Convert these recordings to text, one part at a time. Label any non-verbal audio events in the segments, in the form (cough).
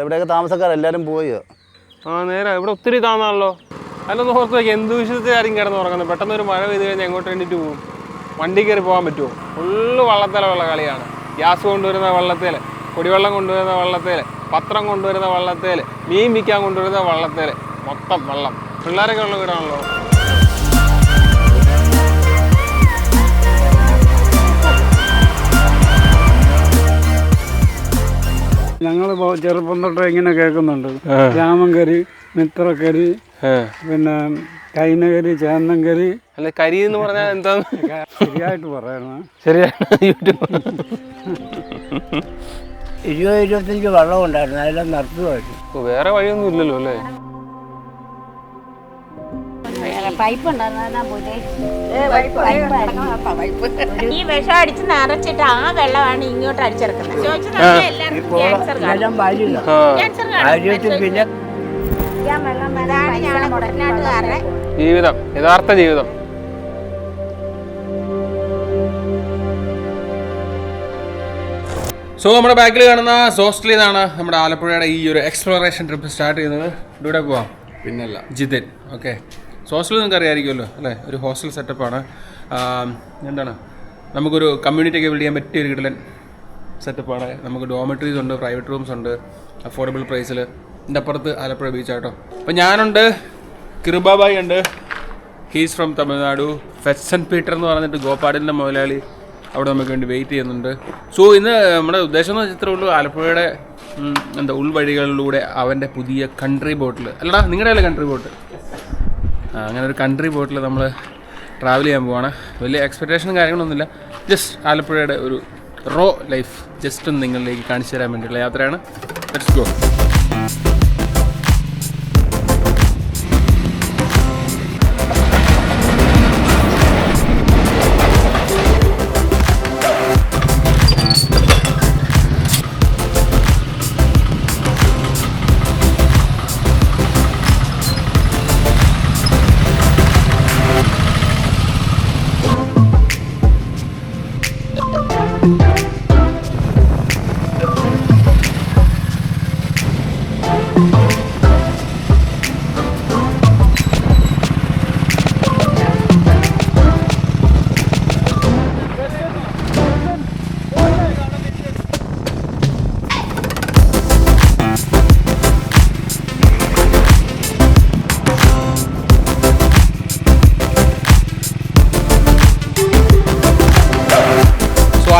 ഇവിടെയൊക്കെ താമസക്കാരെല്ലാവരും പോയി. ആ നേരെ ഇവിടെ ഒത്തിരി താന്നാണല്ലോ അതിലൊന്ന് ഓർത്ത് നോക്കി എന്ത് വിശ്വസിച്ചായിരിക്കും കിടന്ന് ഉറങ്ങുന്നത്? പെട്ടെന്ന് ഒരു മഴ പെയ്ത് കഴിഞ്ഞാൽ എങ്ങോട്ട് വേണ്ടിയിട്ട് പോകും വണ്ടി കയറി പോകാൻ പറ്റുമോ? ഫുള്ള് വള്ളത്തിലുള്ള കളിയാണ്. ഗ്യാസ് കൊണ്ടുവരുന്ന വള്ളത്തേൽ കുടിവെള്ളം കൊണ്ടുവരുന്ന വള്ളത്തേൽ പത്രം കൊണ്ടുവരുന്ന വള്ളത്തേൽ മീൻ വിൽക്കാൻ കൊണ്ടുവരുന്ന വള്ളത്തേൽ മൊത്തം വെള്ളം. പിള്ളേരൊക്കെ ഉള്ള വീടാണല്ലോ. ഞങ്ങൾ ചെറുപ്പം തൊട്ട് ഇങ്ങനെ കേൾക്കുന്നുണ്ട്. രാമങ്കരി മിത്രക്കരി പിന്നെ കൈനകരി ചേന്നങ്കരി. അല്ല കരി എന്ന് പറഞ്ഞാൽ എന്താ? ശരിയായിട്ട് പറയണം. ശരിയാണ് യൂട്യൂബ്. ഇരുപത് ഇരുപത്തഞ്ച് വെള്ളം ഉണ്ടായിരുന്നു അതെല്ലാം നിർത്തുമായിരുന്നു വേറെ വഴിയൊന്നും ഇല്ലല്ലോ അല്ലേ? പൈപ്പ് ഉണ്ടായിരുന്നു. ഈ വിഷം അടിച്ച് നിറച്ചിട്ട് ആ വെള്ളമാണ് ഇങ്ങോട്ട് അടിച്ചിറക്കുന്നത്. ജീവിതം യഥാർത്ഥ ജീവിതം. സോ നമ്മുടെ ബാക്കിൽ കാണുന്ന സോസ്റ്റലിൽ നിന്നാണ് നമ്മുടെ ആലപ്പുഴയുടെ ഈ ഒരു എക്സ്പ്ലോറേഷൻ ട്രിപ്പ് സ്റ്റാർട്ട് ചെയ്യുന്നത്. ഇവിടെ പോവാം. പിന്നല്ല. ജിതിൻ ഓക്കെ സോസ്റ്റൽ നിങ്ങൾക്ക് അറിയാമായിരിക്കുമല്ലോ അല്ലേ? ഒരു ഹോസ്റ്റൽ സെറ്റപ്പാണ്. എന്താണ്? നമുക്കൊരു കമ്മ്യൂണിറ്റി ഒക്കെ ബിൽഡ് ചെയ്യാൻ പറ്റിയ ഒരു കിടലൻ സെറ്റപ്പാണ്. നമുക്ക് ഡോമെട്രീസ് ഉണ്ട് പ്രൈവറ്റ് റൂംസ് ഉണ്ട് അഫോർഡബിൾ പ്രൈസിൽ എന്റെ അപ്പുറത്ത് ആലപ്പുഴ ബീച്ചാട്ടോ അപ്പം ഞാനുണ്ട് കിറുബാബായി ഉണ്ട്. ഹീസ് ഫ്രം തമിഴ്നാടു ഫെറ്റ്സൺ പീറ്റർ എന്ന് പറഞ്ഞിട്ട് ഗോപാടിന്റെ മുതലാളി അവിടെ നമുക്ക് വേണ്ടി വെയിറ്റ് ചെയ്യുന്നുണ്ട്. സോ ഇന്ന് നമ്മുടെ ഉദ്ദേശം എന്ന് വെച്ചാൽ ഉള്ളൂ. ആലപ്പുഴയുടെ എന്താ ഉൾവഴികളിലൂടെ അവന്റെ പുതിയ കൺട്രി ബോട്ടിൽ അല്ലടാ നിങ്ങളുടെ കൺട്രി ബോട്ട് അങ്ങനെ ഒരു കൺട്രി ബോട്ടിൽ നമ്മൾ ട്രാവൽ ചെയ്യാൻ പോവാണ്. വലിയ എക്സ്പെക്റ്റേഷനും കാര്യങ്ങളൊന്നുമില്ല. ജസ്റ്റ് ആലപ്പുഴയുടെ ഒരു റോ ലൈഫ് ജസ്റ്റ് നിങ്ങളിലേക്ക് കാണിച്ചു തരാൻ വേണ്ടിയുള്ള യാത്രയാണ്. ലെറ്റ്സ് ഗോ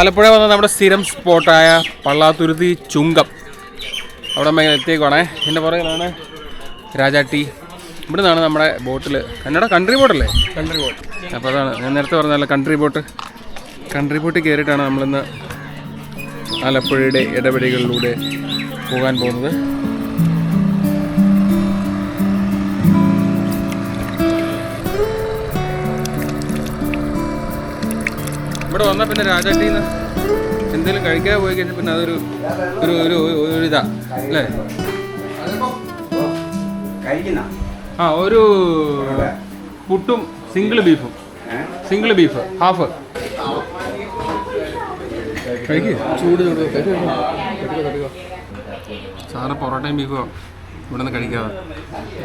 ആലപ്പുഴ വന്ന നമ്മുടെ സ്ഥിരം സ്പോട്ടായ പള്ളാത്തുരുത്തി ചുങ്കം. അവിടെ നമ്മൾ എത്തിയേക്കുവാണേ. എന്റെ പുറകിലാണ് രാജാട്ടി ഇവിടെ നിന്നാണ് നമ്മുടെ ബോട്ടിൽ എന്നടാ കൺട്രി ബോട്ടല്ലേ കൺട്രി ബോട്ട് അപ്പോൾ അതാണ്. ഞാൻ നേരത്തെ പറഞ്ഞല്ലോ കൺട്രി ബോട്ട് കൺട്രി ബോട്ടിൽ കയറിയിട്ടാണ് നമ്മളിന്ന് ആലപ്പുഴയുടെ ഇടപെടികളിലൂടെ പോകാൻ പോകുന്നത്. ഇവിടെ വന്നാൽ പിന്നെ രാജാട്ടീന്ന് എന്തെങ്കിലും കഴിക്കാൻ പോയി കഴിഞ്ഞാൽ പിന്നെ അതൊരു ഒരു ഒരു ഒരു ഇതാ അല്ലേ? ആ ഒരു പുട്ടും സിംഗിൾ ബീഫും സിംഗിൾ ബീഫ് ഹാഫ് ചൂട് ചൂട്. സാറ് പൊറോട്ടയും ബീഫോ ഇവിടെ നിന്ന് കഴിക്കാതെ.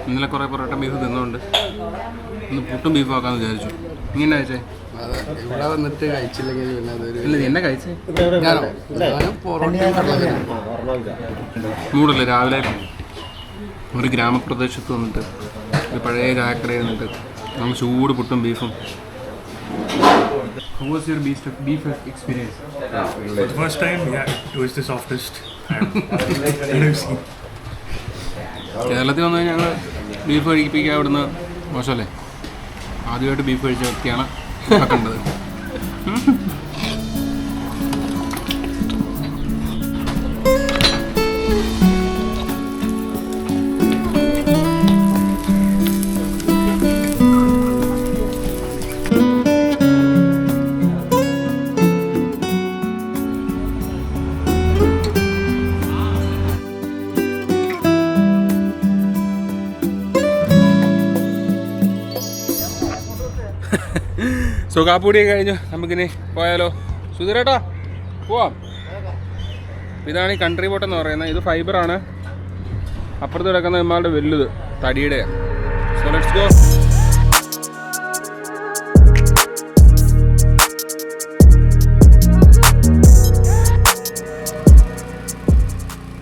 ഇന്നലെ കുറേ പൊറോട്ട ബീഫ് തിന്നുകൊണ്ട് ഒന്ന് പുട്ടും ബീഫും ആക്കാമെന്ന് വിചാരിച്ചു. ഇങ്ങനെ കഴിച്ചേ? ഇവിടെ വന്നിട്ട് കഴിച്ചില്ലെങ്കിൽ പിന്നെ അതൊരു ഇല്ല നീ എന്നെ കഴിച്ചേ ഞാനോ? ഞാനും പൊറോട്ടയും കടലക്കറിയും. മൂടല്ലേ രാവിലെ ഒരു ഗ്രാമപ്രദേശത്ത് വന്നിട്ട് ഒരു പഴയ ചായക്കടയിൽ നിന്നിട്ട് നമ്മൾ ചൂട് പുട്ടും ബീഫും. How was your beef, beef experience? For the first time, yeah, it was the softest I've, seen. കേരളത്തിൽ വന്നു കഴിഞ്ഞാൽ ഞങ്ങൾ ബീഫ് കഴിപ്പിക്കുക അവിടുന്ന് മോശമല്ലേ? ആദ്യമായിട്ട് ബീഫ് കഴിച്ച വ്യക്തിയാണ് ഇവിടെ കണ്ടത് സോ കാപ്പൂടി കഴിഞ്ഞു നമുക്കിനി പോയാലോ സുധീരേട്ടാ പോവാം ഇതാണ് ഈ കൺട്രി ബോട്ട് എന്ന് പറയുന്നത് ഇത് ഫൈബറാണ് അപ്പുറത്ത് കിടക്കുന്ന ഇമാളുടെ വലുത് തടിയുടെ so let's go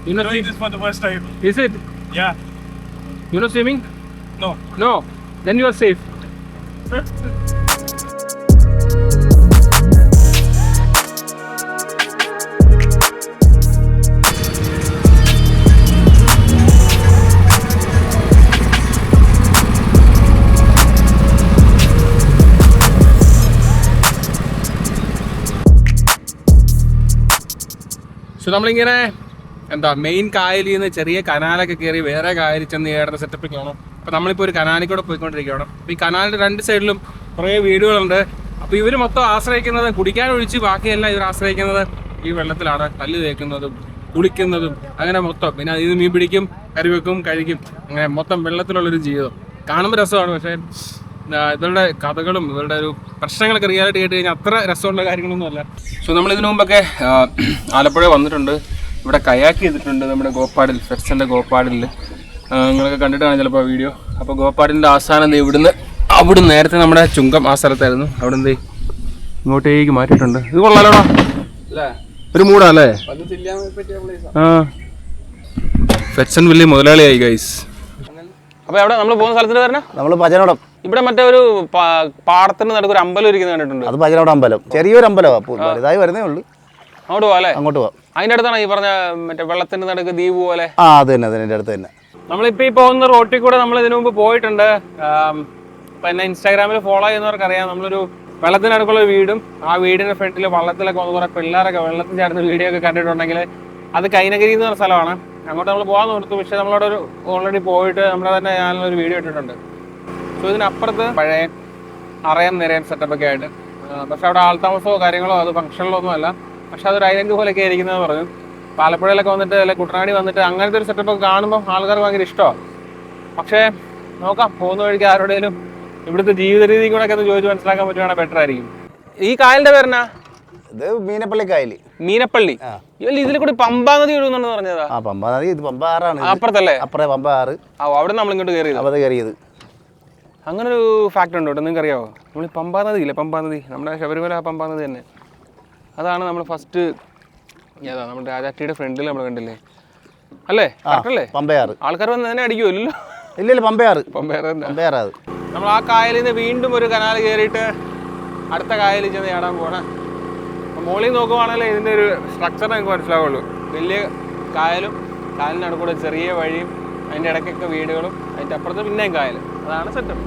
You know Doing this for the first time. Is it? Yeah. You know swimming? No. No. Then you are safe. (laughs) So നമ്മളിങ്ങനെ എന്താ മെയിൻ കായലിൽ നിന്ന് ചെറിയ കനാലൊക്കെ കയറി വേറെ കായലിൽ ചെന്ന് കയറുന്ന സെറ്റപ്പൊക്കെയാണ് അപ്പോൾ നമ്മളിപ്പോൾ ഒരു കനാലിൽ കൂടെ പോയിക്കൊണ്ടിരിക്കുകയാണ്. അപ്പോൾ ഈ കനാലിന്റെ രണ്ട് സൈഡിലും കുറേ വീടുകളുണ്ട്. അപ്പോൾ ഇവർ മൊത്തം ആശ്രയിക്കുന്നത് കുടിക്കാൻ ഒഴിച്ച് ബാക്കിയെല്ലാം ഇവർ ആശ്രയിക്കുന്നത് ഈ വെള്ളത്തിലാണ്. കല്ല് തേക്കുന്നതും കുളിക്കുന്നതും അങ്ങനെ മൊത്തം. പിന്നെ അതിൽ നിന്ന് മീൻ പിടിക്കും കറി വെക്കും കഴിക്കും. അങ്ങനെ മൊത്തം വെള്ളത്തിലുള്ളൊരു ജീവിതം. കാണുമ്പോൾ രസമാണ് പക്ഷേ ഇവരുടെ കഥകളും ഇവരുടെ ഒരു പ്രശ്നങ്ങളൊക്കെ റിയാലിറ്റി കേട്ട് കഴിഞ്ഞാൽ അത്ര രസമുള്ള കാര്യങ്ങളൊന്നും അല്ല. സോ നമ്മൾ ഇതിനു മുമ്പൊക്കെ ആലപ്പുഴ വന്നിട്ടുണ്ട്. ഇവിടെ കയാക്ക് ചെയ്തിട്ടുണ്ട് നമ്മുടെ ഗോപ്പാടിൽ ഫെർസന്റെ ഗോപ്പാടിൽ. നിങ്ങളൊക്കെ കണ്ടിട്ടാണ് ചിലപ്പോൾ വീഡിയോ അപ്പോൾ ഗോപ്പാടിന്റെ ആസ്ഥാനം ദേ ഇവിടുന്ന് അവിടുന്ന് നേരത്തെ നമ്മുടെ ചുങ്കം ആ സ്ഥലത്തായിരുന്നു. അവിടെ എന്ത് ഇങ്ങോട്ടേക്ക് മാറ്റിയിട്ടുണ്ട്. ഇത് കൊള്ളാലോടാ. ഒരു മൂടാ അല്ലേ? വന്ന് ചെല്ലാൻ ആ. ഫെർസൻ വലിയ മുതലാളിയായി ഗൈസ് അപ്പോൾ എവിടെ? നമ്മൾ പോകുന്ന സ്ഥലത്തിന് വരണ നമ്മൾ ഭജനോടം. ഇവിടെ മറ്റേ ഒരു പാടത്തിന് നടക്കുക ഒരു അമ്പലം ഇരിക്കുന്ന കണ്ടിട്ടുണ്ട്. അത് ഭജനോടം അമ്പലം. ചെറിയൊരു അമ്പലമാണ് വലുതായി വരുന്നേ ഉള്ളൂ. അങ്ങോട്ട് പോകാം അല്ലേ? അങ്ങോട്ട് പോവാം. അതിന്റെ അടുത്താണ് ഈ പറഞ്ഞ മറ്റേ വെള്ളത്തിന്റെ നടുക്ക് ദ്വീപ് പോലെ? ആ അത് തന്നെ അതിന്റെ അടുത്ത് തന്നെ. നമ്മളിപ്പോ ഈ പോകുന്ന റോട്ടിൽ കൂടെ നമ്മൾ ഇതിനു മുമ്പ് പോയിട്ടുണ്ട്. പിന്നെ ഇൻസ്റ്റാഗ്രാമിൽ ഫോളോ ചെയ്യുന്നവർക്ക് അറിയാം. നമ്മളൊരു വെള്ളത്തിനടുക്കുള്ള വീടും ആ വീടിന്റെ ഫ്രണ്ടിൽ വള്ളത്തിലൊക്കെ വന്ന് കുറെ പിള്ളേരൊക്കെ വെള്ളത്തിൽ ചാടുന്ന വീഡിയോ ഒക്കെ കണ്ടിട്ടുണ്ടെങ്കിൽ അത് കൈനഗിരി എന്ന് പറഞ്ഞ സ്ഥലമാണ്. അങ്ങോട്ട് നമ്മൾ പോകാൻ നോർത്തു. പക്ഷെ നമ്മളവിടെ ഒരു ഓൾറെഡി പോയിട്ട് നമ്മുടെ തന്നെ ഞാനൊരു വീഡിയോ ഇട്ടിട്ടുണ്ട്. സോ ഇതിനപ്പുറത്ത് പഴയ അറയം നിരയൻ സെറ്റപ്പ് ഒക്കെ ആയിട്ട്. പക്ഷെ അവിടെ ആൾതാമസമോ കാര്യങ്ങളോ അത് ഫംഗ്ഷനിലോ ഒന്നും അല്ല. പക്ഷെ അതൊരു ഐലൻഡ് പോലെയൊക്കെ ആയിരിക്കുന്നത് പറഞ്ഞു പാലപ്പുഴയിലൊക്കെ വന്നിട്ട് അല്ലെങ്കിൽ കുട്ടനാടി വന്നിട്ട് അങ്ങനത്തെ ഒരു സെറ്റപ്പ് ഒക്കെ കാണുമ്പോൾ ആൾക്കാർക്ക് ഭയങ്കര ഇഷ്ടമാണ് പക്ഷേ നോക്കാം പോകുന്ന വഴിക്ക് ആരുടെയും ഇവിടുത്തെ ജീവിത രീതി കൂടെ ഒക്കെ ചോദിച്ച് മനസ്സിലാക്കാൻ പറ്റുവാണെങ്കിൽ ബെറ്റർ ആയിരിക്കും. ഈ കായലിന്റെ പേരെന്നാ? ഇത് മീനപ്പള്ളി കായൽ മീനപ്പള്ളി? ഇവല്ല ഇതിൽ കൂടി പമ്പാ നദി ഒഴുകുന്നുണ്ടെന്ന് പറഞ്ഞതാ. ആ പമ്പ നദി ഇത് പമ്പ ആറാണ് അപ്പുറത്തല്ലേ? അപ്പുറത്തെ പമ്പ ആറ്. ആ അവിടെ നമ്മൾ ഇങ്ങോട്ട് കയറിയത്. അത് കയറിയത്. അങ്ങനെ ഒരു ഫാക്ട് ഉണ്ട് കേട്ടോ നിങ്ങൾക്ക് അറിയാവോ നമ്മൾ പമ്പാ നദി ഇല്ലേ? പമ്പാ നദി. നമ്മുടെ ശബരിമല പമ്പാ നദി തന്നെ. അതാണ് നമ്മൾ ഫസ്റ്റ് ഏതാ നമ്മുടെ രാജാട്ടിയുടെ ഫ്രണ്ടിൽ നമ്മൾ കണ്ടില്ലേ? അല്ലേ? അല്ലേ? പമ്പയാറ്. ആൾക്കാർ വന്ന് തന്നെ അടിക്കുമല്ലോ ഇല്ല ഇല്ല പമ്പയാറ്. തന്നെ. പമ്പയാറ് അത്. നമ്മൾ ആ കായലിൽ നിന്ന് വീണ്ടും ഒരു കനാൽ കയറിയിട്ട് അടുത്ത കായലിൽ ചെന്ന് ചാടാൻ പോണ മുകളിൽ നോക്കുവാണെങ്കിൽ ഇതിന്റെ ഒരു സ്ട്രക്ചർ നമുക്ക് മനസ്സിലാവുള്ളൂ. വലിയ കായലും കായലിന്റെ അടുക്കൂടെ ചെറിയ വഴിയും അതിന്റെ ഇടയ്ക്കൊക്കെ വീടുകളും അതിന്റെ അപ്പുറത്ത് പിന്നെയും കായൽ അതാണ് സെറ്റപ്പ്.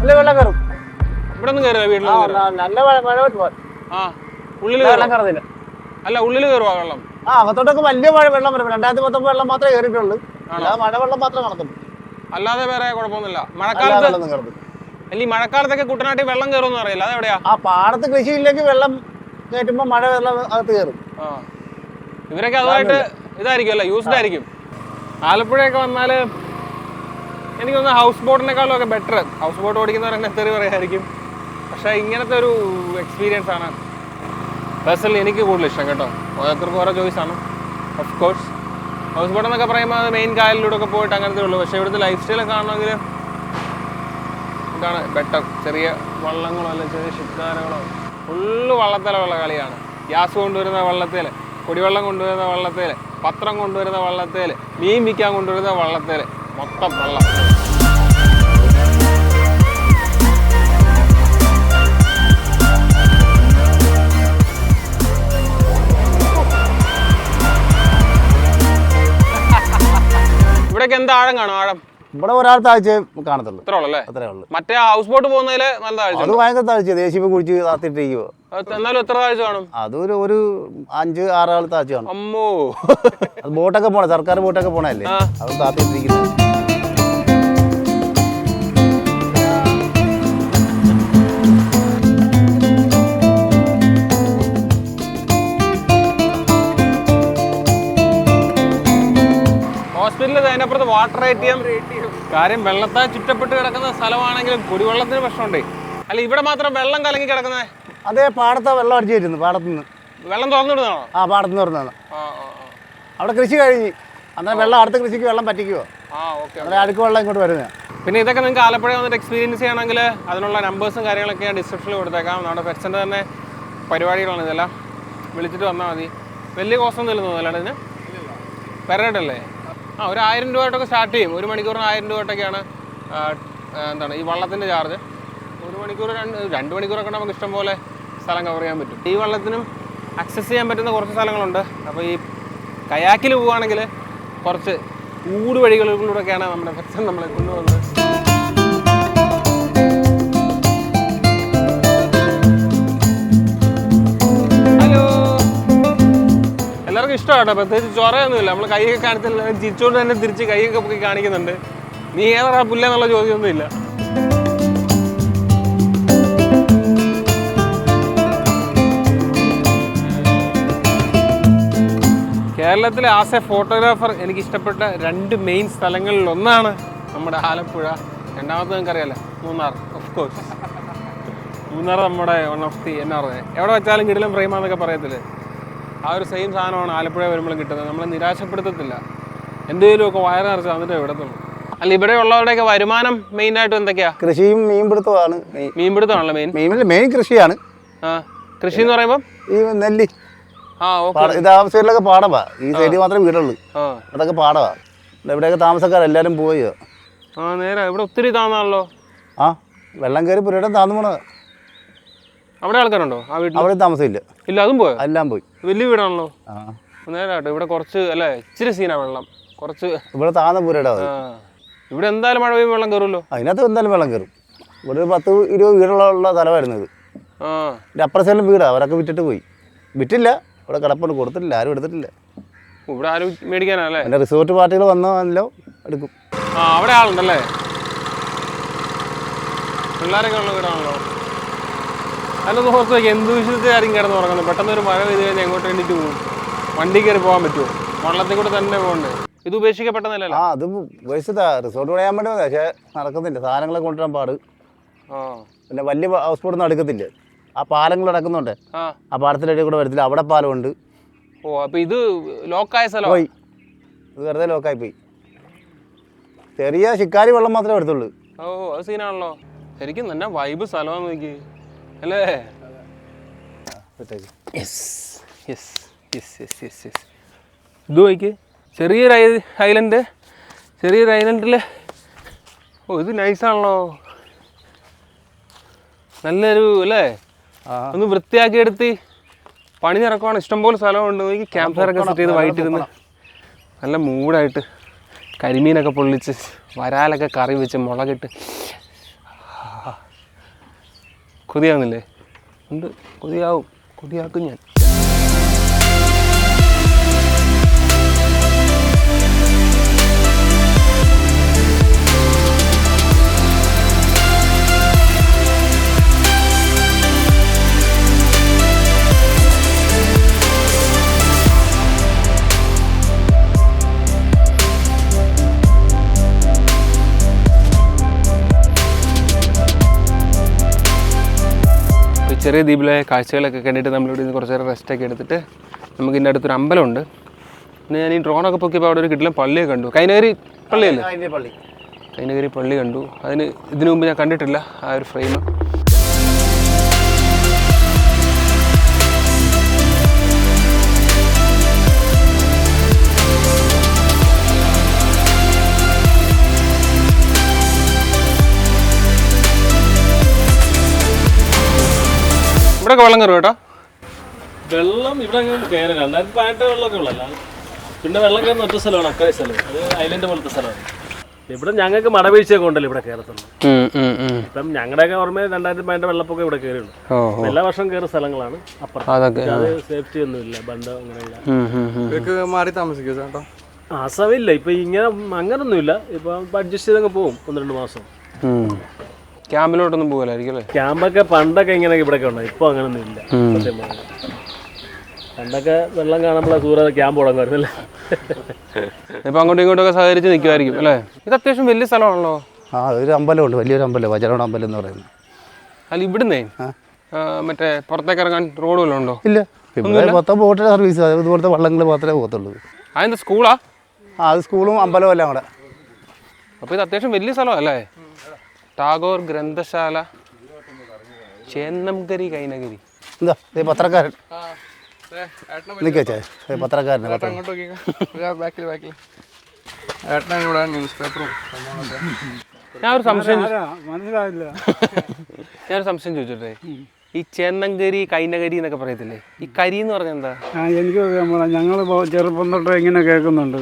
നല്ല വെള്ളം കയറും. ഇവിടെ ഒന്നും കയറില്ല വീട്ടിൽ നല്ല മഴ ആ ഉള്ളിൽ വെള്ളം കയറുന്നില്ല. അല്ല ഉള്ളിൽ കയറുവാ വെള്ളം? ആ അകത്തോട്ടൊക്കെ വലിയ മഴ വെള്ളം വരും. രണ്ടായിരത്തി പത്തൊമ്പത് വെള്ളം മാത്രമേ കയറിയിട്ടുള്ളൂ. മഴ വെള്ളം മാത്രമേ കാണത്തുള്ളൂ. അല്ലാതെ വേറെ കുഴപ്പമൊന്നുമില്ല. മഴക്കാലത്ത് അല്ലെങ്കിൽ അല്ല ഈ മഴക്കാലത്തൊക്കെ കുട്ടനാട്ടിൽ വെള്ളം കയറും അറിയില്ല അതെവിടെയാ? ആ പാടത്ത് കൃഷി ഇല്ലെങ്കിൽ വെള്ളം കയറ്റുമ്പോ മഴ വെള്ളം അകത്ത് കയറും ഇവരൊക്കെ അതുമായിട്ട് ഇതായിരിക്കും അല്ലേ? യൂസ്ഡ് ആയിരിക്കും. ആലപ്പുഴയൊക്കെ വന്നാൽ എനിക്ക് തോന്നുന്നു ഹൗസ് ബോട്ടിനേക്കാളും ഒക്കെ ബെറ്റർ ഹൗസ് ബോട്ട് ഓടിക്കുന്നവരെന്നെ തെറി പറയായിരിക്കും. പക്ഷേ ഇങ്ങനത്തെ ഒരു എക്സ്പീരിയൻസ് ആണ്. പേഴ്സണലി എനിക്ക് കൂടുതൽ ഇഷ്ടം കേട്ടോ. ഓരോരുത്തർക്കും ഓരോ ചോയ്സ് ആണ്. ഓഫ് കോഴ്സ് ഹൗസ് ബോട്ട് എന്നൊക്കെ പറയുമ്പോൾ അത് മെയിൻ കായലിലൂടെ ഒക്കെ പോയിട്ട് അങ്ങനത്തെ ഉള്ളൂ. പക്ഷേ ഇവിടുത്തെ ലൈഫ് സ്റ്റൈലൊക്കെ കാണണമെങ്കിൽ ഇതാണ് ബെറ്റർ ചെറിയ വള്ളങ്ങളോ അല്ലെങ്കിൽ ചെറിയ ഷിപ്കാരങ്ങളോ ഫുള്ള് വള്ളത്തിലുള്ള കളിയാണ്. ഗ്യാസ് കൊണ്ടുവരുന്ന വള്ളത്തിൽ കുടിവെള്ളം കൊണ്ടുവരുന്ന വള്ളത്തിൽ പത്രം കൊണ്ടുവരുന്ന വള്ളത്തിൽ മീൻ വിൽക്കാൻ കൊണ്ടുവരുന്ന വള്ളത്തിൽ മൊത്തം വെള്ളം. ഇവിടേക്ക് എന്താ ആഴം കാണും? ആഴം. ഇവിടെ ഒരാൾ താഴ്ച കാണത്തുള്ളൂ. ഇത്ര ഉള്ളല്ലേ? അത്രേ ഉള്ളൂ. മറ്റേ ഹൗസ് ബോട്ട് പോകുന്നതിൽ നല്ല താഴ്ച അത് ഭയങ്കര താഴ്ച ദേശീയ കുഴിച്ച് താത്തിട്ടിരിക്കുവോ എന്നാലും എത്ര താഴ്ച കാണും? അതൊരു ഒരു അഞ്ച് ആറാൾ താഴ്ച കാണും. അമ്മോ. ബോട്ടൊക്കെ പോണേ സർക്കാർ ബോട്ടൊക്കെ പോണല്ലേ. അത് താത്തിട്ടിരിക്കുന്നത് അതിനപ്പുറത്ത് വാട്ടർ എ ടി എം കാര്യം വെള്ളത്താൽ ചുറ്റപ്പെട്ട് കിടക്കുന്ന സ്ഥലമാണെങ്കിലും കുടിവെള്ളത്തിന് പ്രശ്നമുണ്ടേ. അല്ല ഇവിടെ മാത്രം വെള്ളം കലങ്ങി കിടക്കുന്നേ? അതേ പാടത്തെ വെള്ളം അടിച്ചു വരുന്നു പാടത്തുനിന്ന്. വെള്ളം തുറന്നിടുന്നതാണോ? ആ പാടത്തുനിന്ന് ആ അവിടെ കൃഷി കഴിഞ്ഞ്. അന്നേരം വെള്ളം അടുത്ത കൃഷിക്ക് വെള്ളം ഓക്കെ അന്നേരം അടുക്ക് വെള്ളം ഇങ്ങോട്ട് വരുന്നത്. പിന്നെ ഇതൊക്കെ നിങ്ങൾക്ക് ആലപ്പുഴ വന്നിട്ട് എക്സ്പീരിയൻസ് ചെയ്യണമെങ്കിൽ അതിനുള്ള നമ്പേഴ്സും കാര്യങ്ങളൊക്കെ ഞാൻ ഡിസ്ക്രിപ്ഷനിൽ കൊടുത്തേക്കാം. നമ്മുടെ പെറ്റ്സിന്റെ തന്നെ പരിപാടികളാണ് ഇതെല്ലാം. വിളിച്ചിട്ട് വന്നാൽ മതി. വലിയ കോസ്റ്റ് ഒന്നും ഇല്ലെന്ന് തോന്നുന്നു അല്ലാണ്ട് ഇതിന് പെരേഡല്ലേ ആ ഒരു ആയിരം രൂപ തൊട്ടൊക്കെ സ്റ്റാർട്ട് ചെയ്യും. ഒരു മണിക്കൂറിന് ആയിരം രൂപ തൊട്ടൊക്കെയാണ് ആ, ആ, എന്താണ് ഈ വള്ളത്തിന്റെ ചാർജ്. ഒരു മണിക്കൂർ രണ്ട് രണ്ട് മണിക്കൂറൊക്കെ നമുക്ക് ഇഷ്ടം പോലെ സ്ഥലം കവർ ചെയ്യാൻ പറ്റും. ഈ വള്ളത്തിനും അക്സസ് ചെയ്യാൻ പറ്റുന്ന കുറച്ച് സ്ഥലങ്ങളുണ്ട്. അപ്പോൾ ഈ കയാക്കിൽ പോവുകയാണെങ്കിൽ കുറച്ച് ഊട് വഴികളിലൂടെയൊക്കെയാണ് നമ്മുടെ പെറ്റ്സൻ നമ്മളെ കൊണ്ടുവന്നത്. എല്ലാവർക്കും ഇഷ്ടമാണ്. പ്രത്യേകിച്ച് ചൊറയൊന്നുമില്ല നമ്മൾ കൈയൊക്കെ കാണിച്ചില്ല ചിരിച്ചുകൊണ്ട് തന്നെ തിരിച്ച് കൈയൊക്കെ പോയി കാണിക്കുന്നുണ്ട്. നീ ഏതാ പുല്ലെന്നുള്ള ചോദ്യമൊന്നുമില്ല. കേരളത്തിലെ ആസ് എ ഫോട്ടോഗ്രാഫർ എനിക്ക് ഇഷ്ടപ്പെട്ട രണ്ട് മെയിൻ സ്ഥലങ്ങളിൽ ഒന്നാണ് നമ്മുടെ ആലപ്പുഴ. രണ്ടാമത്തെ നിങ്ങൾക്ക് അറിയാലോ മൂന്നാർ ഓഫ് കോഴ്സ് മൂന്നാർ നമ്മുടെ വൺ ഓഫ് ദി എന്നാ പറയുന്നത് എവിടെ വെച്ചാലും കിടിലും പ്രേമാന്നൊക്കെ പറയത്തില്ലേ? ആ ഒരു സെയിം സാധനമാണ് ആലപ്പുഴ വരുമ്പോഴും കിട്ടുന്നത്. നമ്മളെ നിരാശപ്പെടുത്തത്തില്ല. എന്തെങ്കിലുമൊക്കെ വയറ് നിറച്ച് വന്നിട്ട് ഇവിടത്തുള്ളൂ അല്ല ഇവിടെ ഉള്ളവരുടെയൊക്കെ വരുമാനം മെയിൻ ആയിട്ട് എന്തൊക്കെയാ? കൃഷിയും മീൻപിടുത്തമാണ് മീൻപിടുത്തമാണല്ലോ മെയിൻ മെയിൻ മെയിൻ കൃഷിയാണ്. ആ കൃഷി എന്ന് പറയുമ്പോൾ ഈ നെല്ലി. ആ ഇത് ആ സൈഡിലൊക്കെ പാടവാ. ഈ സൈഡിൽ മാത്രമേ വീടുള്ളൂ. അതൊക്കെ പാടവാ. ഇവിടെ താമസക്കാർ എല്ലാവരും പോയോ ആ നേരെ. ഇവിടെ ഒത്തിരി താന്നാണല്ലോ. ആ വെള്ളം കയറി പുരയുടെ താന്നു പോണത്. അവിടെ ആൾക്കാരുണ്ടോ? ആ വീട്ടിൽ അവിടെ താമസമില്ല. ഇല്ല അതും പോയോ? എല്ലാം പോയി. വലിയ വീടാണല്ലോ. നേരാട്ടോ. ഇവിടെ കുറച്ച് അല്ലേ ഇച്ചിരി സീനാ വെള്ളം. കുറച്ച് ഇവിടെ താഴ്ന്ന പുരയുടെ ആ, ഇവിടെ എന്തായാലും മഴ പെയ്യുമ്പോൾ വെള്ളം കയറുമല്ലോ അതിനകത്ത് എന്തായാലും വെള്ളം കയറും ഇവിടെ ഒരു പത്ത് ഇരുപത് വീടുള്ള സ്ഥലമായിരുന്നു ഇത്. ആ. ഇതിന്റെ അപ്പുറ സൈഡിലും വീടാണ് അവരൊക്കെ വിറ്റിട്ട് പോയി. വിറ്റില്ല. ഇവിടെ കിടപ്പുണ്ട്. കൊടുത്തിട്ടില്ല. ആരും എടുത്തിട്ടില്ല. ഇവിടെ ആരും മേടിക്കാനല്ലേ എന്റെ റിസോർട്ട് പാർട്ടികൾ വന്നല്ലോ എടുക്കും. ആ അവിടെ ആളുണ്ടല്ലേ? പിള്ളേരൊക്കെ ഉള്ള വീടാണല്ലോ. അതിനൊന്ന് ഓർത്ത് നോക്കി എന്ത് ആരും കിടന്ന് ഉറങ്ങുന്നു പെട്ടെന്ന് ഒരു മഴ പെയ്ത് കഴിഞ്ഞാൽ എങ്ങോട്ട് വേണ്ടിയിട്ട് പോകും വണ്ടി കയറി പോകാൻ പറ്റുമോ? വള്ളത്തിൽ കൂടെ തന്നെ പോകണ്ടേ? ഇത് ഉപേക്ഷിക്കപ്പെട്ടതല്ലേ ആ അത് ഉപേക്ഷിച്ചതാ. റിസോർട്ട് പണിയാൻ വേണ്ടി. പക്ഷേ നടക്കുന്നില്ല സാധനങ്ങളെ കൊണ്ടുവരാൻ പാട്. പിന്നെ വലിയ ഹൗസ് ബോട്ടൊന്നും അടുക്കത്തില്ല ആ പാലങ്ങൾ നടക്കുന്നുണ്ട്. ആ. ആ കൂടെ വരത്തില്ല. അവിടെ പാലമുണ്ട്. ഓ അപ്പൊ ഇത് ലോക്കായ സ്ഥലം പോയി. ഇത് വെറുതെ ലോക്കായി പോയി. ചെറിയ ശിക്കാരി വെള്ളം മാത്രമേ എടുത്തുള്ളൂ. ഓ അത് സീനാണല്ലോ ശരിക്കും തന്നെ വൈബ് സ്ഥലമാണെന്ന് നോക്കി അല്ലേ? Yes yes yes yes yes yes ഇത് നോക്കി. ചെറിയൊരു ഐ- ഐലൻഡ് ചെറിയൊരു ഐലൻഡിൽ ഓ ഇത് നൈസാണല്ലോ നല്ലൊരു അല്ലേ? ഒന്ന് വൃത്തിയാക്കി എടുത്ത് പണി നിറക്കുവാണ് ഇഷ്ടംപോലെ സ്ഥലമുണ്ട്. നോക്കി ക്യാമ്പ് ഫയറൊക്കെ സെറ്റ് ചെയ്ത് വൈകിട്ടിരുന്ന് നല്ല മൂടായിട്ട് കരിമീനൊക്കെ പൊള്ളിച്ച് വരാലൊക്കെ കറി വെച്ച് മുളകിട്ട്. കൊതിയാവുന്നില്ലേ? ഉണ്ട്. കൊതിയാവും. കൊതിയാക്കും ഞാൻ. ചെറിയ ദ്വീപിലെ കാഴ്ചകളൊക്കെ കണ്ടിട്ട് നമ്മളിവിടെ നിന്ന് കുറച്ച് നേരം റെസ്റ്റൊക്കെ എടുത്തിട്ട് നമുക്ക് ഇതിന്റെ അടുത്തൊരു അമ്പലമുണ്ട്. പിന്നെ ഞാൻ ഈ ഡ്രോണൊക്കെ പൊക്കിയപ്പോൾ അവിടെ ഒരു കിട്ടില്ല പള്ളിയെ കണ്ടു. കൈനഗിരി പള്ളിയല്ലേ? കൈനഗരി പള്ളി. കണ്ടു. അതിന് ഇതിനു മുമ്പ് ഞാൻ കണ്ടിട്ടില്ല ആ ഒരു ഫ്രെയിം ഇവിടെയൊക്കെ വെള്ളം കയറും കേട്ടോ. വെള്ളം ഇവിടെ കയറി. രണ്ടായിരത്തി പതിനെട്ട് വെള്ളമൊക്കെ ഉള്ളല്ല പിന്നെ വെള്ളം കയറുന്ന ഒറ്റ സ്ഥലമാണ്. അക്കരെ സ്ഥലം. അത് ഐലൻഡ് പോലത്തെ സ്ഥലമാണ്. ഇവിടെ ഞങ്ങൾക്ക് മടവീഴ്ചയൊക്കെ ഉണ്ടല്ലോ ഇവിടെ കേരളത്തിൽ ഇപ്പം ഞങ്ങളുടെയൊക്കെ ഓർമ്മയിൽ രണ്ടായിരത്തി പതിനെട്ട് വെള്ളപ്പൊക്കെ ഇവിടെ കയറിയുള്ളൂ. എല്ലാ വർഷവും കയറി സ്ഥലങ്ങളാണ് അപ്പുറം അത് സേഫ്റ്റി ഒന്നുമില്ല ബന്ധം അങ്ങനെയുള്ള. മാറി താമസിക്കുക ചേട്ടാ? ആസമില്ല ഇപ്പൊ ഇങ്ങനെ അങ്ങനൊന്നുമില്ല. ഇപ്പൊ അഡ്ജസ്റ്റ് ചെയ്തങ്ങ് പോകും ഒന്ന് രണ്ട് മാസം. ക്യാമ്പിലോട്ടൊന്നും പോകലായിരിക്കും അല്ലേ? ക്യാമ്പൊക്കെ പണ്ടൊക്കെ ഇങ്ങനെ ഇവിടെയൊക്കെ ഉണ്ട് ഇപ്പൊ അങ്ങനൊന്നും ഇല്ല. സത്യം പറഞ്ഞാൽ പണ്ടൊക്കെ വെള്ളം കാണുമ്പോൾ സൂര്യ ക്യാമ്പ് തുടങ്ങുമായിരുന്നു അല്ലേ ഇപ്പൊ അങ്ങോട്ടും ഇങ്ങോട്ടൊക്കെ സഹകരിച്ച് നിൽക്കുമായിരിക്കും അല്ലേ? ഇത് അത്യാവശ്യം വലിയ സ്ഥലമാണല്ലോ. ആ ഒരു അമ്പലമുണ്ട് വലിയൊരു അമ്പലം. വജ്രോട് അമ്പലം എന്ന് പറയുന്നത്. അല്ല ഇവിടുന്നേ? ആ, മറ്റേ പുറത്തേക്ക് ഇറങ്ങാൻ റോഡ് വല്ലതും ഉണ്ടോ? ഇല്ല. ഇവിടെ മൊത്തം ബോട്ടിലെ സർവീസ് ഇതുപോലത്തെ വള്ളങ്ങൾ മാത്രമേ പോകത്തുള്ളൂ. അതെന്താ സ്കൂളാ ആ? അത് സ്കൂളും അമ്പലവും എല്ലാം കൂടെ. അപ്പോൾ ഇത് അത്യാവശ്യം വലിയ സ്ഥലമല്ലേ ടാഗോർ ഗ്രന്ഥശാല. ചേന്നംകരി കൈനഗിരി. എന്താ? പത്രക്കാരൻ. നിൽക്കേ പത്രക്കാരൻ ഞാൻ ഒരു സംശയം മനസ്സിലായില്ല. ഞാനൊരു സംശയം ചോദിച്ചോട്ടെ? ഈ ചേന്നങ്കരി കൈനകരി എന്നൊക്കെ പറയത്തില്ലേ? ഈ കരി എന്ന് പറഞ്ഞ എന്താ? എനിക്ക് ഞങ്ങൾ ചെറുപ്പം തൊട്ട് ഇങ്ങനെ കേൾക്കുന്നുണ്ട്.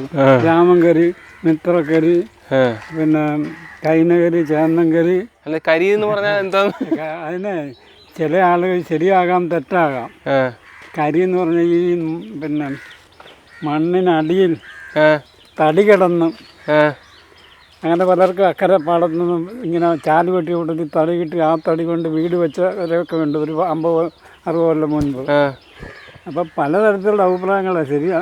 രാമങ്കരി മിത്രക്കരി പിന്നെ കൈനകരി ചേന്നങ്കരി. അല്ല കരി എന്ന് പറഞ്ഞാൽ എന്താ? അതിനെ ചില ആളുകൾ ശരിയാകാം തെറ്റാകാം. കരി എന്ന് പറഞ്ഞാൽ ഈ പിന്നെ മണ്ണിനടിയിൽ തടി കിടന്ന് അങ്ങനെ പലർക്കും അക്കരെ പാടത്തു നിന്നും ഇങ്ങനെ ചാൽ വെട്ടി കൂട്ടത്തിൽ തടി കിട്ടി ആ തടി കൊണ്ട് വീട് വെച്ചവരൊക്കെ ഉണ്ട് ഒരു അമ്പത് അറുപത് കൊല്ലം മുൻപ്. അപ്പം പലതരത്തിലുള്ള അഭിപ്രായങ്ങളാണ് ശരിയാ.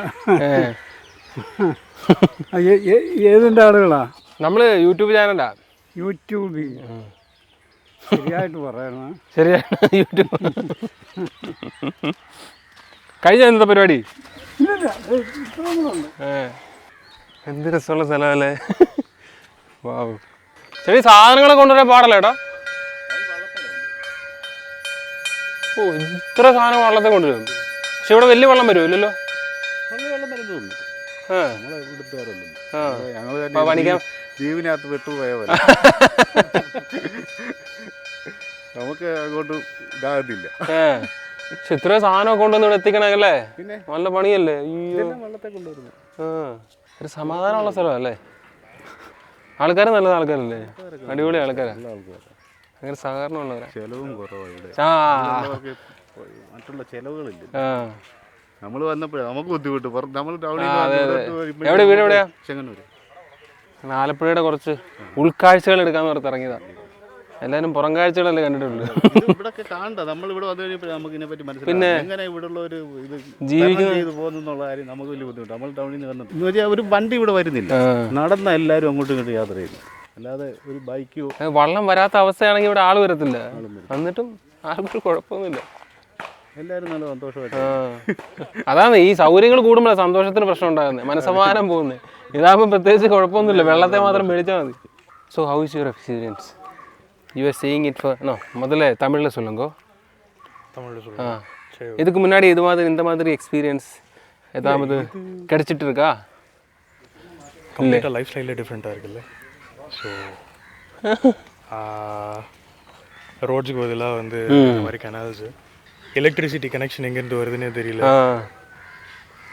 ഏതിന്റെ ആളുകളാ? നമ്മൾ യൂട്യൂബ് ചാനലാ യൂട്യൂബിൽ ശരിയായിട്ട് പറയണ. ശരിയാണ് യൂട്യൂബ് (laughs) കഴിഞ്ഞ എന്താ പരിപാടി? ഏ. എന്ത് രസമുള്ള സ്ഥലമല്ലേ? വാവ്. ചെറിയ സാധനങ്ങളെ കൊണ്ടുവരാൻ പാടല്ല ഏട്ടാ? ഓ ഇത്ര സാധനം വള്ളത്തെ കൊണ്ടുവരും. പക്ഷെ ഇവിടെ വലിയ വെള്ളം വരുമല്ലോ ഞങ്ങൾ ആ. ആ. അപ്പൊ പണിക്കാൻ ദ്വീപിനകത്ത് വിട്ടുപോയ പോലെ നമുക്ക് അങ്ങോട്ട് ഇതാകുന്നില്ല. പക്ഷെ ഇത്രയും സാധനമൊക്കെ കൊണ്ടുവന്ന് ഇവിടെ എത്തിക്കണല്ലേ? നല്ല പണിയല്ലേ? അയ്യോ. വെള്ളത്തെ കൊണ്ടുവരുന്നു. ആ. ഒരു സമാധാനമുള്ള സ്ഥലമല്ലേ? ആൾക്കാർ നല്ല ആൾക്കാരല്ലേ? അടിപൊളി ആൾക്കാരാ. അങ്ങനെ സഹകരണമുള്ളവരാ. ചെലവും കുറവാണ് മറ്റുള്ള ചെലവുകളില്ല. നമ്മൾ വന്നപ്പോഴേ നമുക്ക് ബുദ്ധിമുട്ട്. നമ്മൾ എവിടെ വീട് എവിടെയാ? ചെങ്ങന്നൂര്. ആലപ്പുഴയുടെ കുറച്ച് ഉൾക്കാഴ്ചകൾ എടുക്കാൻ ഓർത്ത് ഇറങ്ങിയതാ. എല്ലാവരും പുറം കാഴ്ചകളല്ലേ കണ്ടിട്ടുള്ളൂ. ഇവിടൊക്കെ കാണണ്ട. നമ്മൾ ഇവിടെ വന്നു കഴിഞ്ഞപ്പോൾ നമുക്ക് ഇതിനെ പറ്റി മനസ്സിലാവും. എങ്ങനെ ഇവിടെ ഉള്ള ഒരു ഇത് ജീവിക്കുന്ന- തരണം ചെയ്ത് പോകുന്നുള്ള കാര്യം നമുക്ക് വലിയ ബുദ്ധിമുട്ട്. നമ്മൾ ടൗണിൽ നിന്ന് വന്നത്. എന്ന് വെച്ചാൽ ഒരു വണ്ടി ഇവിടെ വരുന്നില്ല. നടന്ന എല്ലാവരും അങ്ങോട്ടും ഇങ്ങോട്ടും യാത്ര ചെയ്യുന്നു. അല്ലാതെ ഒരു ബൈക്കോ വള്ളം വരാത്ത അവസ്ഥയാണെങ്കിൽ ഇവിടെ ആൾ വരത്തില്ല. എന്നിട്ടും ആർക്കും കുഴപ്പമൊന്നുമില്ല. എല്ലാരും നല്ല സന്തോഷമായിട്ട് അതാണ് ഈ സൗകര്യങ്ങൾ കൂടുമ്പോഴാണ് സന്തോഷത്തിന് പ്രശ്നം ഉണ്ടാകുന്നത്. മനസ്സമാനം പോകുന്നത്. ഇതാകുമ്പോൾ പ്രത്യേകിച്ച് കുഴപ്പമൊന്നുമില്ല വെള്ളത്തെ മാത്രം മേടിച്ചാൽ മതി so how is your experience you are saying it for no முதல்ல தமிழில் சொல்லுங்க தமிழில் ஆ இதுக்கு முன்னாடி இது மாதிரி இந்த மாதிரி எக்ஸ்பீரியன்ஸ் ஏதாவது கிடைச்சிட்டு இருக்கா கம்ப்ளீட்டாக லைஃப் ஸ்டைலே டிஃப்ரெண்ட்டாக இருக்குல்ல ஸோ ரோட்ஸுக்கு பதிலாக வந்து இந்த மாதிரி கெனால்ஸு எலக்ட்ரிசிட்டி கனெக்ஷன் எங்கேருந்து வருதுன்னே தெரியல ஆ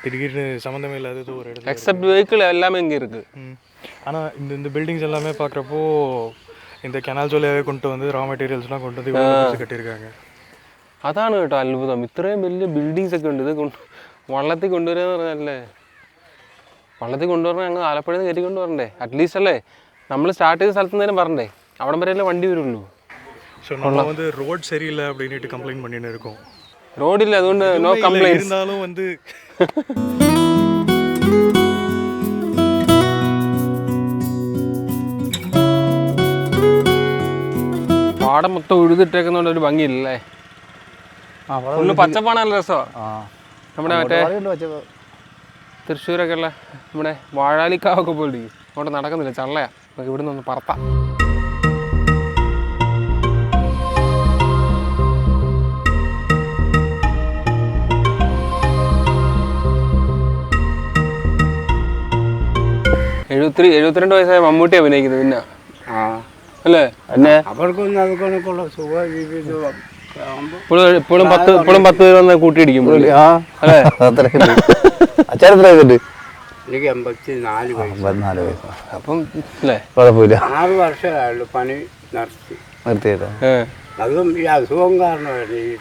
திடீர்னு சம்மந்தமே இல்லாதது ஒரு இடத்துல எக்ஸப்ட் வெஹிக்கிள் எல்லாமே இங்கே இருக்குது ஆனால் இந்த இந்த பில்டிங்ஸ் எல்லாமே பார்க்குறப்போ இந்த கெனால்ஸ் வழியாகவே கொண்டு வந்து ரா மெட்டீரியல்ஸ்லாம் கொண்டு வந்து இவ்வளோ பெருசு கட்டியிருக்காங்க അതാണ് കേട്ടോ അത്ഭുതം ഇത്രയും വലിയ ബിൽഡിങ്സ് ഒക്കെ ഉണ്ട് ഇത് കൊണ്ട് വള്ളത്തിൽ കൊണ്ടുവരിക എന്ന് പറഞ്ഞാലേ വള്ളത്തിൽ കൊണ്ടുവരണം ഞങ്ങൾ ആലപ്പുഴയിൽ നിന്ന് കയറ്റി കൊണ്ടുവരണ്ടേ അറ്റ്ലീസ്റ്റ് അല്ലേ നമ്മൾ സ്റ്റാർട്ട് ചെയ്ത സ്ഥലത്ത് നേരം പറഞ്ഞേ അവിടം വരെയല്ലേ വണ്ടി വരുള്ളൂ ஸோ நம்ம வந்து ரோட் சரியில்லை அப்படின்ட்டு கம்ப்ளைண்ட் பண்ணின்னு இருக்கோம் റോഡില്ല അതുകൊണ്ട് നോ எதுவுமே இல்ல, കംപ്ലൈൻസ് இருந்தாலும் வந்து പാടം മൊത്തം ഉഴുതിട്ടേക്കുന്നതുകൊണ്ട് ഒരു ഭംഗിയില്ലല്ലേ ആ അവിടെ ഫുള്ള് പച്ചപ്പാണ് നല്ല രസമാണ് ആ നമ്മുടെ മറ്റേ അങ്ങോട്ട് വെച്ചത് തൃശ്ശൂരൊക്കെ ഉള്ള നമ്മുടെ വാഴാലിക്കാവൊക്കെ പോലെ ഇരിക്കും അങ്ങോട്ട് നടക്കുന്നില്ല ചള്ളയാ നമുക്ക് ഇവിടുന്ന് ഒന്ന് പറത്താം എഴുപത്തി എഴുപത്തിരണ്ട് വയസ്സായ മമ്മൂട്ടി അഭിനയിക്കുന്നത് പിന്നെ. ആ. അല്ലേ? എന്നെ അവർക്കൊന്നും അതൊക്കെയുള്ള സുഖ ജീവിതം ഇപ്പോഴും പത്ത് ഇപ്പോഴും പത്ത് പേര് വന്ന് കൂട്ടിയിടിക്കും. അല്ലേ? വയസ്സുണ്ട്? എനിക്ക് എൺപത്തി വയസ്സ്. അമ്പത്തിനാല് വയസ്സ്. അപ്പം അല്ലേ കുഴപ്പമില്ല. ആറ് വർഷമായുള്ളൂ പണി നിർത്തി. നിർത്തിയത്. അതും ഈ അസുഖം കാരണമായിരുന്നു. ഈ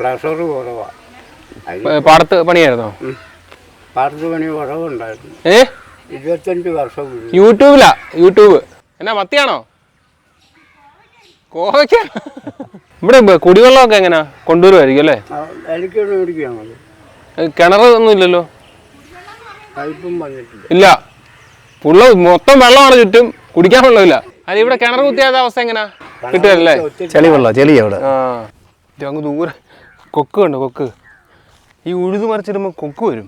പ്രഷർ കുറവാണ് പാടത്ത് പണിയായിരുന്നോ? പാടത്ത് പണി കുറവുണ്ടായിരുന്നു. ഏ? ഇരുപത്തഞ്ച് വർഷം മുന്നേ. യൂട്യൂബിലാ യൂട്യൂബ്. എന്നാ മത്തിയാണോ? കോവയ്ക്ക ഇവിടെ കുടിവെള്ളമൊക്കെ എങ്ങനെയാ കൊണ്ടുവരുമായിരിക്കും അല്ലേ? കിണറൊന്നും കിണർ ഒന്നും ഇല്ലല്ലോ? പൈപ്പും വന്നിട്ടില്ല. ഇല്ല. ഫുള്ള് മൊത്തം വെള്ളമാണ് ചുറ്റും. കുടിക്കാൻ വെള്ളമില്ല. അല്ല ഇവിടെ കിണർ കുത്തിയാത്ത അവസ്ഥ എങ്ങനാ? കിട്ടുമല്ലേ ചെളി വെള്ളം ചെളി അവിടെ. ആ. അങ്ങ് ദൂരെ. കൊക്ക് കണ്ടോ കൊക്ക്? ഈ ഉഴുതു മറിച്ചിടുമ്പോൾ കൊക്ക് വരും.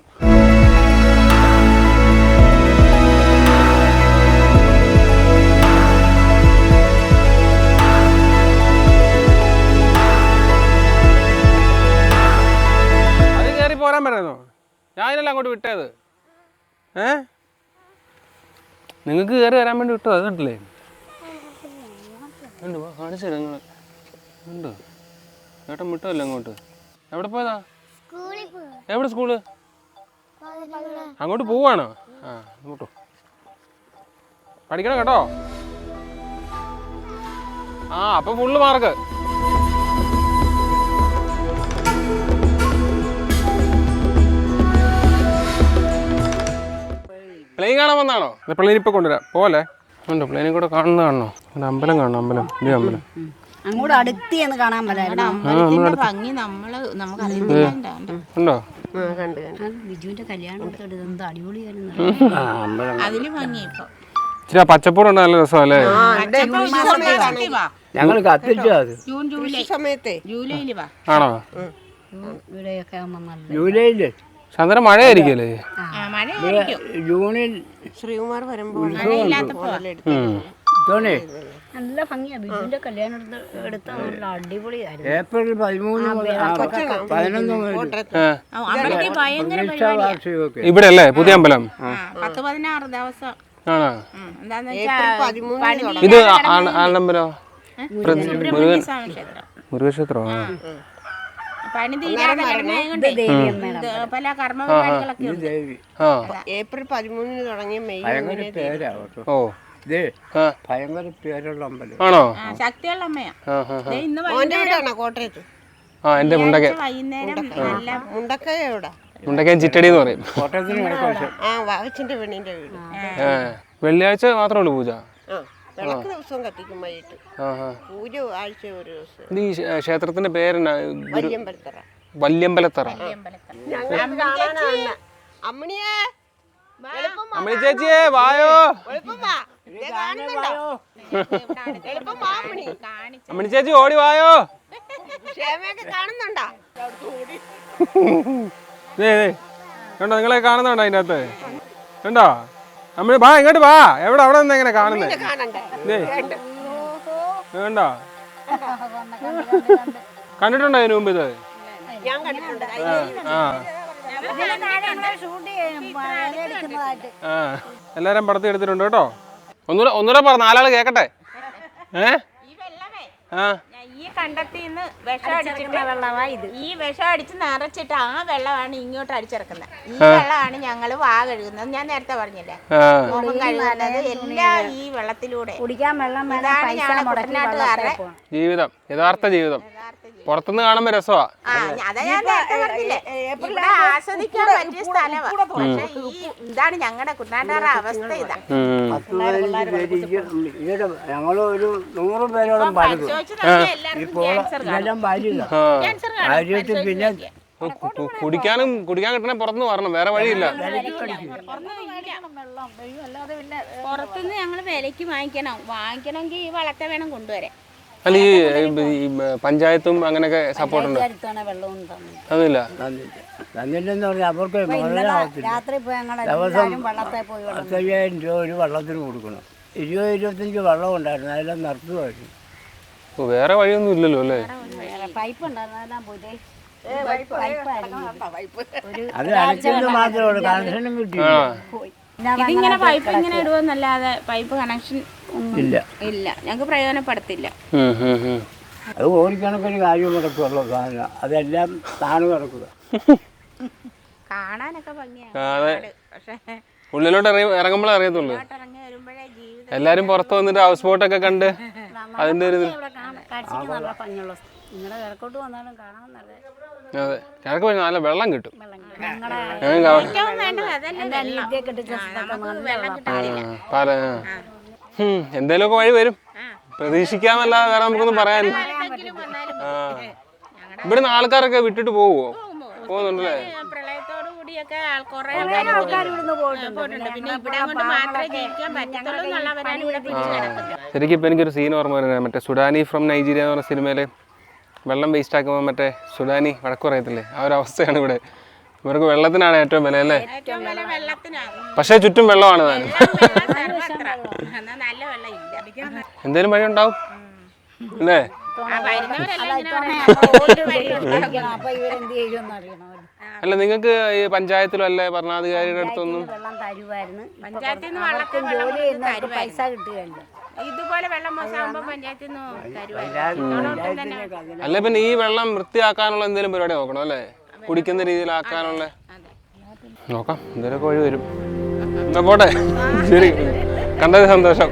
ഞാൻ അതിനല്ല അങ്ങോട്ട് വിട്ടത്. ഏ? നിങ്ങൾക്ക് കയറി വരാൻ വേണ്ടി വിട്ടോ അത് കണ്ടില്ലേ ഉണ്ട് കാണിച്ചു തരാം നിങ്ങൾ ഉണ്ട്. ചേട്ടൻ വിട്ടല്ലോ അങ്ങോട്ട്? എവിടെ പോയതാ? എവിടെ സ്കൂൾ? അങ്ങോട്ട് പോവാണോ? ആ അങ്ങോട്ടോ പഠിക്കണം കേട്ടോ. ആ അപ്പൊ ഫുള്ള് മാർക്ക് പ്ലെയിൻ കാണാൻ വന്നാണോ? പ്ലെയിൻ ഇപ്പൊ കൊണ്ടുവരാം. പോലെ ഉണ്ട്? പ്ലെയിനിൽ കൂടെ കാണുന്ന കാണണോ? ഒരു അമ്പലം കാണണം അമ്പലം. ഇതേ അമ്പലം. അങ്ങോട്ട് അടുത്ത്. എന്ന് കാണാൻ ഉണ്ടോ? ബിജുവിന്റെ കല്യാണം അടിപൊളിയായിരുന്നു. ഇച്ചിരി പച്ചപ്പൂടുണ്ട് നല്ല രസമല്ലേ ഞങ്ങൾ കത്തിച്ചു അത്. June July. സമയത്തെ. ജൂലൈയിൽ വാ. ആണോ? ജൂലൈയിൽ. ചന്ദ്രൻ മഴയായിരിക്കുമല്ലേ? മഴയായിരിക്കും ജൂണിൽ ശ്രീകുമാർ വരുമ്പോൾ ജൂണേ. നല്ല ഭംഗിയാ. ബിജുവിന്റെ കല്യാണം എടുത്ത് എടുത്ത നല്ല അടിപൊളിയായിരുന്നു. ഏപ്രിൽ പതിമൂന്ന് പതിനൊന്ന് ഇവിടെ അല്ലേ പുതിയ അമ്പലം പത്ത് പതിനാറ് ദിവസം. ഇത് ആണമ്പലോ മുരുകക്ഷേത്രോ പണി തീരാതെ പല കർമ്മ പരിപാടികളൊക്കെ ഉണ്ട്. ദേവി. ആ. ഏപ്രിൽ പതിമൂന്നിന് തുടങ്ങിയ മെയ് ഭയങ്കര പേരാ ഓ. ഇതേ ആ. ഭയങ്കര പേരുള്ള അമ്പലം. ആണോ? ശക്തിയുള്ള അമ്മയാ. ആ ആ ആ. ദേ ഇന്ന് വൈകുന്നേരം കോട്ടയത്ത്? ആ എന്റെ മുണ്ടക്ക വൈകുന്നേരം നല്ല മുണ്ടക്കയ ചിറ്റടി എന്ന് പറയും. കോട്ടയത്തിന് ആ വാവച്ചിന്റെ പെണ്ണിന്റെ വീട്. വെള്ളിയാഴ്ച മാത്രമേ ഉള്ളൂ പൂജ. വിളക്ക് ദിവസവും കത്തിക്കും വൈകിട്ട്. പൂജ ആഴ്ച ഒരു ദിവസം. ഈ ക്ഷേ- ക്ഷേത്രത്തിന്റെ പേരെന്നാ? വല്യമ്പലത്തറ. വല്യമ്പലത്തറ. അമ്മണിയേ. അമ്മണി ചേച്ചിയെ വായോ. അമ്മണി. ചേച്ചി ഓടി വായോ. കാണുന്നുണ്ടോ? ദേ ദേ. കണ്ടോ നിങ്ങളെ കാണുന്നുണ്ടോ അതിനകത്ത് കണ്ടോ? അമ്മ വാ ഇങ്ങോട്ട് വാ. എവിടെ അവിടെ നിന്ന് എങ്ങനെ കാണുന്നത് ദേ. കണ്ടോ? കണ്ടിട്ടുണ്ടോ അതിന് മുമ്പ് ഇത്? എല്ലാരും പടത്തി എടുത്തിട്ടുണ്ട് കേട്ടോ. ഒന്നുകൂടെ ഒന്നുകൂടെ പറ നാലാൾ കേക്കട്ടെ? ഏ? ആ. ഈ കണ്ടത്തിന്ന് വിഷം അടിച്ചിട്ട് വെള്ളമാ ഇത്. ഈ വിഷം അടിച്ച് നിറച്ചിട്ട് ആ വെള്ളമാണ് ഇങ്ങോട്ട് അടിച്ചിറക്കുന്നത്. ഈ വെള്ളമാണ് ഞങ്ങൾ വാ കഴുകുന്നത്. ഞാൻ നേരത്തെ പറഞ്ഞില്ലേ? മുഖം കഴുകുന്നത് എല്ലാം ഈ വെള്ളത്തിലൂടെ. കുടിക്കാൻ വെള്ളം വേണം ഇതാണ് പൈസ ഞങ്ങളുടെ മുടക്കി വെള്ളത്തിൽ ജീവിതം. യഥാർത്ഥ ജീവിതം. പുറത്തുനിന്ന് കാണുമ്പോ രസമാ ആസ്വദിക്കാൻ പറ്റിയ സ്ഥലമാണ് പക്ഷെ ഈ ഇതാണ് ഞങ്ങളുടെ കുട്ടനാട്ടുകാരുടെ അവസ്ഥ ഇതാ. ഞങ്ങൾ ഇവിടെ ഞങ്ങളൊരു നൂറ് പേരോളം ഭാര്യയിട്ട് പിന്നെ കുടിക്കാനും കുടിക്കാൻ കിട്ടണേ പുറത്തുനിന്ന് വരണം. വേറെ വഴിയില്ല. പുറത്തുനിന്ന് ഞങ്ങൾ വിലക്ക് വാങ്ങിക്കണം. വാങ്ങിക്കണമെങ്കിൽ ഈ വളത്തെ വേണം കൊണ്ടുവരാൻ. അല്ല ഈ ഈ പഞ്ചായത്തും അങ്ങനെയൊക്കെ സപ്പോർട്ട് ഉണ്ട്? അടുത്താണ് വെള്ളവും തന്നു അതില്ല. തന്നിട്ടെന്ന് പറഞ്ഞാൽ അവർക്ക് മുതലാവത്തില്ല രാത്രി പോയി ഞങ്ങൾ ദിവസം എല്ലാവരും വെള്ളത്തെ പോയി വെള്ളം പത്തയ്യായിരം രൂപ ഒരു വള്ളത്തിന് കൊടുക്കണം. ഇരുപത് ഇരുപത്തഞ്ച് വള്ളം ഉണ്ടായിരുന്നു. അതെല്ലാം നിർത്തുമായിരുന്നു. ഓ, വേറെ വഴിയൊന്നും ഇല്ലല്ലോ അല്ലേ? പൈപ്പ് ഉണ്ടായിരുന്നു. അതെല്ലാം പോയി പൈപ്പായിരുന്നു. ഒരു അത് അടയ്ക്കുന്നത് മാത്രമേ ഉള്ളൂ. കണക്ഷനും കിട്ടി ആ ഇതിങ്ങനെ പൈപ്പ് ഇങ്ങനെ ഇടുവെന്നല്ലാതെ പൈപ്പ് കണക്ഷൻ ഇല്ല. ഇല്ല. ഞങ്ങൾക്ക് പ്രയോജനപ്പെടുത്തില്ല. അത് ഓടിക്കണക്കൊരു കാര്യം നടക്കുള്ളൂ അതെല്ലാം താണു കിടക്കുക. കാണാനൊക്കെ ഭംഗിയാണ് ആ, പക്ഷെ ഉള്ളിലോട്ട് ഇറങ്ങി ഇറങ്ങുമ്പോഴേ അറിയത്തുള്ളൂ. ഇറങ്ങി വരുമ്പോഴേ ജീവിതം എല്ലാരും പുറത്ത് വന്നിട്ട് ഹൗസ് ബോട്ടൊക്കെ കണ്ട് (laughs) അതിന്റെ ഒരു നിങ്ങളുടെ കിഴക്കോട്ട് വന്നാലും കാണാൻ നല്ല അതെ. കിഴക്ക് പോയി നല്ല വെള്ളം കിട്ടും. ഞങ്ങളുടെ ഏറ്റവും വേണ്ടത് അതല്ലേ വെള്ളം. പല എന്തേലുമൊക്കെ വഴി വരും. പ്രതീക്ഷിക്കാമല്ല വേറെ നമുക്കൊന്നും പറയാനില്ല. ആരെങ്കിലും വന്നാലും ആ. ഇവിടുന്ന് ആൾക്കാരൊക്കെ വിട്ടിട്ട് പോവോ? പോകുന്നുണ്ടല്ലേ? പ്രളയത്തോടു കൂടിയൊക്കെ വേണ്ടിയൊക്കെ ആൾ- കുറേ ആൾക്കാർ ഇവിടുന്ന് പോയിട്ടുണ്ട്. പിന്നെ ഇവിടെ കൊണ്ട് മാത്രമേ ജീവിക്കാൻ പറ്റത്തുള്ളൂ എന്നുള്ളവരാണ് ഇവിടെ പിടിച്ചു കിടക്കുന്നത് ശരിക്കും ഇപ്പം എനിക്കൊരു സീൻ ഓർമ്മ വരുന്നത്. മറ്റേ സുഡാനി ഫ്രം നൈജീരിയ എന്ന് പറഞ്ഞ സിനിമയിൽ വെള്ളം വേസ്റ്റ് ആക്കുമ്പോൾ മറ്റേ സുഡാനി വഴക്കു പറയത്തില്ലേ? ആ ഒരു അവസ്ഥയാണ് ഇവിടെ. ഇവർക്ക് വെള്ളത്തിനാണ് ഏറ്റവും വില അല്ലേ? ഏറ്റവും വില വെള്ളത്തിനാണ്. പക്ഷേ ചുറ്റും വെള്ളമാണ് താനും. എന്തേലും വഴി ഉണ്ടാവും? അല്ലേ? അല്ല നിങ്ങൾക്ക് ഈ പഞ്ചായത്തിലോ അല്ലെ ഭരണാധികാരിയുടെ അടുത്തൊന്നും പഞ്ചായത്തിൽ നിന്ന്. പൈസ കിട്ടുകയല്ലോ. ഇതുപോലെ വെള്ളം മോശമാകുമ്പോ പഞ്ചായത്തിൽ നിന്ന് അല്ല അല്ലെ പിന്നെ ഈ വെള്ളം വൃത്തിയാക്കാനുള്ള എന്തെങ്കിലും പരിപാടി നോക്കണം അല്ലേ? കുടിക്കുന്ന രീതിയിലാക്കാനുള്ള നോക്കാം എന്തെങ്കിലുമൊക്കെ വഴി വരും. എന്നാ പോട്ടെ. ശരി. കണ്ടത് സന്തോഷം.